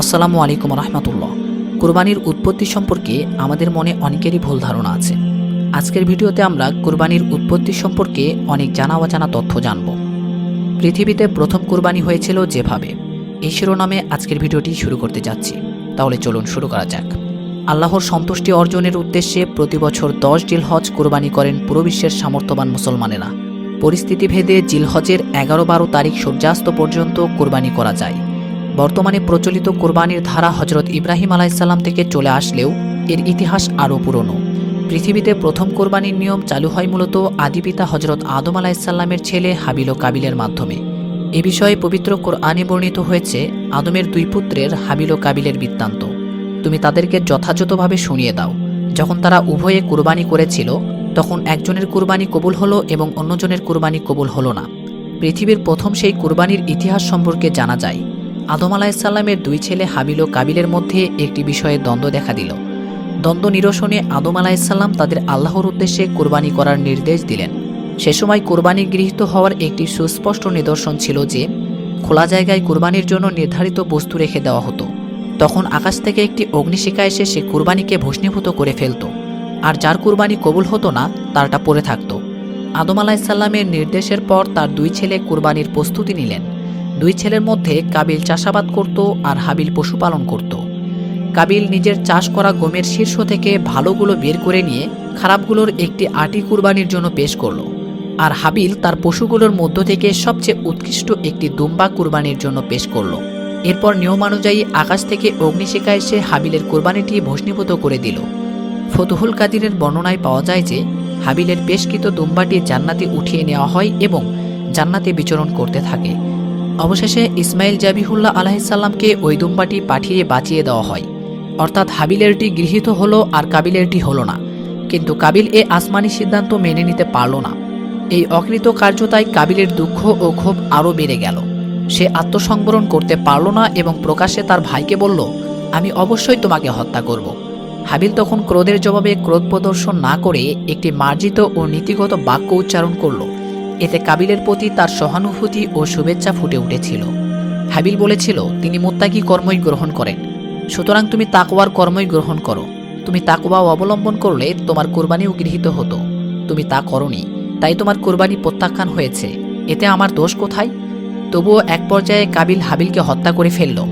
আসসালামু আলাইকুম রহমতুল্লাহ। কুরবানির উৎপত্তি সম্পর্কে আমাদের মনে অনেকেরই ভুল ধারণা আছে। আজকের ভিডিওতে আমরা কুরবানির উৎপত্তি সম্পর্কে অনেক জানা অজানা তথ্য জানব। পৃথিবীতে প্রথম কুরবানি হয়েছিল যেভাবে। এই শিরোনামে আজকের ভিডিওটি শুরু করতে যাচ্ছি। তাহলে চলুন শুরু করা যাক। আল্লাহর সন্তুষ্টি অর্জনের উদ্দেশ্যে প্রতি বছর দশ জিলহজ কুরবানি করেন পুরো বিশ্বের সামর্থ্যবান মুসলমানেরা। পরিস্থিতি ভেদে জিলহজের এগারো বারো তারিখ সূর্যাস্ত পর্যন্ত কোরবানি করা যায়। বর্তমানে প্রচলিত কোরবানির ধারা হজরত ইব্রাহিম আলাইসাল্লাম থেকে চলে আসলেও এর ইতিহাস আরও পুরনো। পৃথিবীতে প্রথম কোরবানির নিয়ম চালু হয় মূলত আদিপিতা হজরত আদম আলাইসাল্লামের ছেলে হাবিল ও কাবিলের মাধ্যমে। এ বিষয়ে পবিত্র কোরআনে বর্ণিত হয়েছে, আদমের দুই পুত্রের হাবিল ও কাবিলের বৃত্তান্ত। তুমি তাদেরকে যথাযথভাবে শুনিয়ে দাও। যখন তারা উভয়ে কুরবানি করেছিল, তখন একজনের কুরবানি কবুল হলো এবং অন্যজনের কুরবানি কবুল হলো না। পৃথিবীর প্রথম সেই কুরবানির ইতিহাস সম্পর্কে জানা যায়। আদম আলাহিসাল্লামের দুই ছেলে হাবিল ও কাবিলের মধ্যে একটি বিষয়ে দ্বন্দ্ব দেখা দিল। দ্বন্দ্ব নিরসনে আদম আলাহিসাল্লাম তাদের আল্লাহর উদ্দেশ্যে কোরবানি করার নির্দেশ দিলেন। সে সময় কোরবানি গৃহীত হওয়ার একটি সুস্পষ্ট নিদর্শন ছিল যে, খোলা জায়গায় কোরবানির জন্য নির্ধারিত বস্তু রেখে দেওয়া হতো। তখন আকাশ থেকে একটি অগ্নিশিখা এসে সে কুরবানিকে ভস্মীভূত করে ফেলত। আর যার কুরবানি কবুল হতো না, তারটা পড়ে থাকত। আদম আলাহিসাল্লামের নির্দেশের পর তার দুই ছেলে কুরবানির প্রস্তুতি নিলেন। দুই ছেলের মধ্যে কাবিল চাষাবাদ করত আর হাবিল পশুপালন করত। কাবিল নিজের চাষ করা গমের শীর্ষ থেকে ভালোগুলো বের করে নিয়ে খারাপগুলোর একটি আটি কুরবানির জন্য পেশ করল। আর হাবিল তার পশুগুলোর মধ্য থেকে সবচেয়ে উৎকৃষ্ট একটি দুম্বা কুরবানির জন্য পেশ করল। এরপর নিয়মানুযায়ী আকাশ থেকে অগ্নিশিখা এসে হাবিলের কোরবানিটি ভস্মীভূত করে দিল। ফতুহুল কাদিরের বর্ণনায় পাওয়া যায় যে, হাবিলের পেশকৃত দুম্বাটি জান্নাতে উঠিয়ে নেওয়া হয় এবং জান্নাতে বিচরণ করতে থাকে। অবশেষে ইসমাইল জাবিহুল্লাহ আলাহিসাল্লামকে ওই দুম্বাটি পাঠিয়ে বাঁচিয়ে দেওয়া হয়। অর্থাৎ হাবিলেরটি গৃহীত হলো আর কাবিলেরটি হলো না। কিন্তু কাবিল এ আসমানি সিদ্ধান্ত মেনে নিতে পারল না। এই অকৃত কার্যতায় কাবিলের দুঃখ ও ক্ষোভ আরও বেড়ে গেল। সে আত্মসংবরণ করতে পারল না এবং প্রকাশ্যে তার ভাইকে বলল, আমি অবশ্যই তোমাকে হত্যা করব। হাবিল তখন ক্রোধের জবাবে ক্রোধ প্রদর্শন না করে একটি মার্জিত ও নীতিগত বাক্য উচ্চারণ করল এতে কাবিলের প্রতি তার সহানুভূতি ও শুভেচ্ছা ফুটে উঠেছিল। হাবিল বলেছিল, তিনি মোত্তাকি কর্মই গ্রহণ করেন। সুতরাং তুমি তাকওয়ার কর্মই গ্রহণ করো। তুমি তাকওয়া অবলম্বন করলে তোমার কোরবানিও গৃহীত হতো। তুমি তা করনি, তাই তোমার কোরবানি প্রত্যাখ্যান হয়েছে। এতে আমার দোষ কোথায়? তবুও এক পর্যায়ে কাবিল হাবিলকে হত্যা করে ফেলল।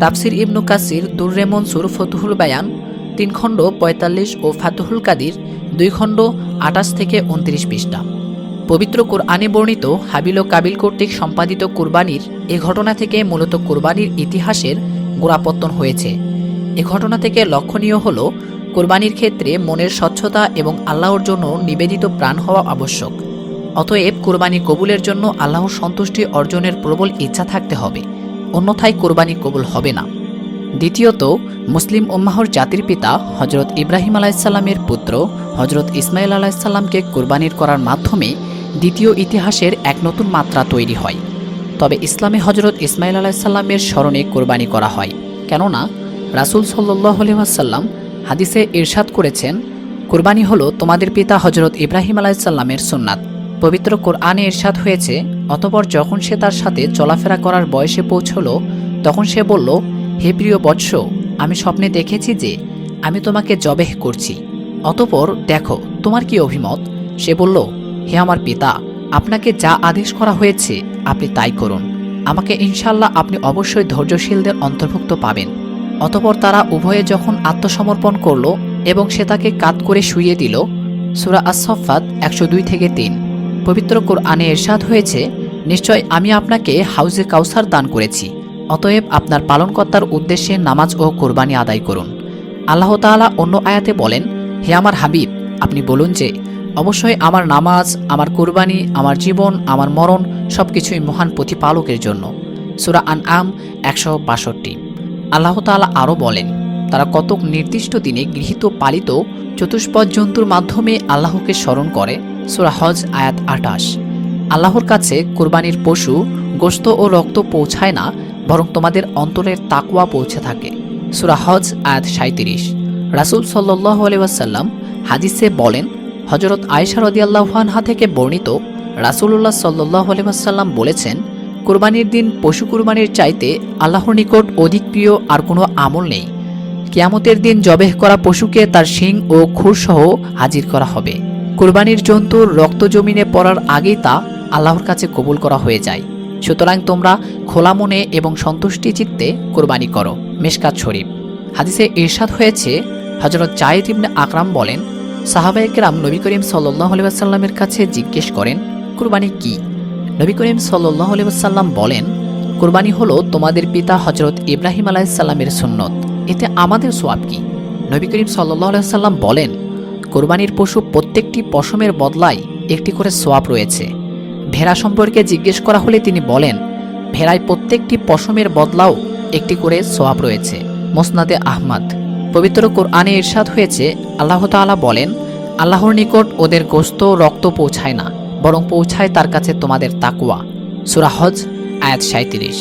তাফসির ইবনু কাসির, দুর্রে মনসুর, ফতুহুল বায়ান, তিন খণ্ড পঁয়তাল্লিশ ও ফাতুহুল কাদির, দুই খণ্ড আটাশ থেকে উনত্রিশ পৃষ্ঠা। পবিত্র কোরআনে বর্ণিত হাবিল ও কাবিল কর্তৃক সম্পাদিত কুরবানির এ ঘটনা থেকে মূলত কুরবানির ইতিহাসের গোড়াপত্তন হয়েছে। এ ঘটনা থেকে লক্ষণীয় হল, কোরবানির ক্ষেত্রে মনের স্বচ্ছতা এবং আল্লাহর জন্য নিবেদিত প্রাণ হওয়া আবশ্যক। অতএব কোরবানি কবুলের জন্য আল্লাহর সন্তুষ্টি অর্জনের প্রবল ইচ্ছা থাকতে হবে, অন্যথায় কোরবানি কবুল হবে না। দ্বিতীয়ত, মুসলিম উম্মাহর জাতির পিতা হজরত ইব্রাহিম আলাইসাল্লামের পুত্র হজরত ইসমাইল আলাইসাল্লামকে কোরবানির করার মাধ্যমে দ্বিতীয় ইতিহাসের এক নতুন মাত্রা তৈরি হয়। তবে ইসলামে হজরত ইসমাইল আলাইসাল্লামের স্মরণে কোরবানি করা হয়। কেননা, রাসুল সাল্লাহ আলহাসাল্লাম হাদিসে ইরশাদ করেছেন, কোরবানি হলো তোমাদের পিতা হজরত ইব্রাহিম আলাইসাল্লামের সুন্নাত। পবিত্র কোরআনে ইরশাদ হয়েছে, অতপর যখন সে তার সাথে চলাফেরা করার বয়সে পৌঁছল, তখন সে বলল, হে প্রিয় বৎস, আমি স্বপ্নে দেখেছি যে আমি তোমাকে জবেহ করছি। অতপর দেখো, তোমার কি অভিমত সে বলল হে আমার পিতা, আপনাকে যা আদেশ করা হয়েছে, আপনি তাই করুন। আমাকে ইনশাল্লাহ আপনি অবশ্যই ধৈর্যশীলদের অন্তর্ভুক্ত পাবেন। অতপর তারা উভয়ে যখন আত্মসমর্পণ করল এবং সে তাকে কাত করে শুইয়ে দিল, সুরা আসফাত একশো দুই থেকে তিন। পবিত্র কোরআনে এরশাদ হয়েছে, নিশ্চয় আমি আপনাকে হাউজে কাউসার দান করেছি, অতএব আপনার পালনকর্তার উদ্দেশ্যে নামাজ ও কোরবানি আদায় করুন। আল্লাহ তাআলা অন্য আয়াতে বলেন, হে আমার হাবিব, আপনি বলুন যে অবশ্যই আমার নামাজ, আমার কোরবানি, আমার জীবন, আমার মরণ সব কিছুই মহান প্রতিপালকের জন্য। সুরা আন আম একশো বাষট্টি। আল্লাহ তাআলা আরও বলেন, তারা কতক নির্দিষ্ট দিনে গৃহীত পালিত চতুষ্পদ জন্তুর মাধ্যমে আল্লাহকে স্মরণ করে, সুরা হজ আয়াত আটাশ আল্লাহর কাছে কোরবানির পশু গোস্ত ও রক্ত পৌঁছায় না, বরং তোমাদের অন্তরের তাকুয়া পৌঁছে থাকে। সুরা হজ আয়াত সাঁত্রিশ রাসুল সাল্লাহ আলিয়াসাল্লাম হাদিসে বলেন হজরত আয়সা রদিয়াল্লাহানহা থেকে বর্ণিত রাসুল্লাহ সাল্লাহ আলিয়াসাল্লাম বলেছেন, কোরবানির দিন পশু কুরবানির চাইতে আল্লাহর নিকট অধিক প্রিয় আর কোনো আমল নেই। কিয়ামতের দিন জবেহ করা পশুকে তার শিং ও খুরসহ হাজির করা হবে। কোরবানির জন্তুর রক্ত জমিনে পড়ার আগেই তা আল্লাহর কাছে কবুল করা হয়ে যায়। সুতরাং তোমরা খোলা মনে এবং সন্তুষ্টি চিত্তে কোরবানি করো। মেশকাত শরীফ। হাদিসে ইরশাদ হয়েছে হজরত জায়েদ ইবনে আকরাম বলেন সাহাবায়কেরাম নবী করিম সাল্লাহ আলিয়াসাল্লামের কাছে জিজ্ঞেস করেন, কুরবানি কি? নবী করিম সাল্লাহ আলিয়াসাল্লাম বলেন, কুরবানি হলো তোমাদের পিতা হজরত ইব্রাহিম আলাইসাল্লামের সুন্নত। এতে আমাদের সোয়াব কি? নবী করিম সাল্লাহ আলাইসাল্লাম বলেন, কোরবানির পশু প্রত্যেকটি পশমের বদলায় একটি করে সোয়াব রয়েছে। ভেড়া সম্পর্কে জিজ্ঞেস করা হলে তিনি বলেন, ভেড়ায় প্রত্যেকটি পশমের বদলাও একটি করে সোয়াব রয়েছে। মোসনাদে আহমদ। পবিত্র কোরআনে ইরশাদ হয়েছে, আল্লাহ তালা বলেন, আল্লাহর নিকট ওদের গোস্ত রক্ত পৌঁছায় না, বরং পৌঁছায় তার কাছে তোমাদের তাকুয়া সুরাহজ আয়াত সাঁত্রিশ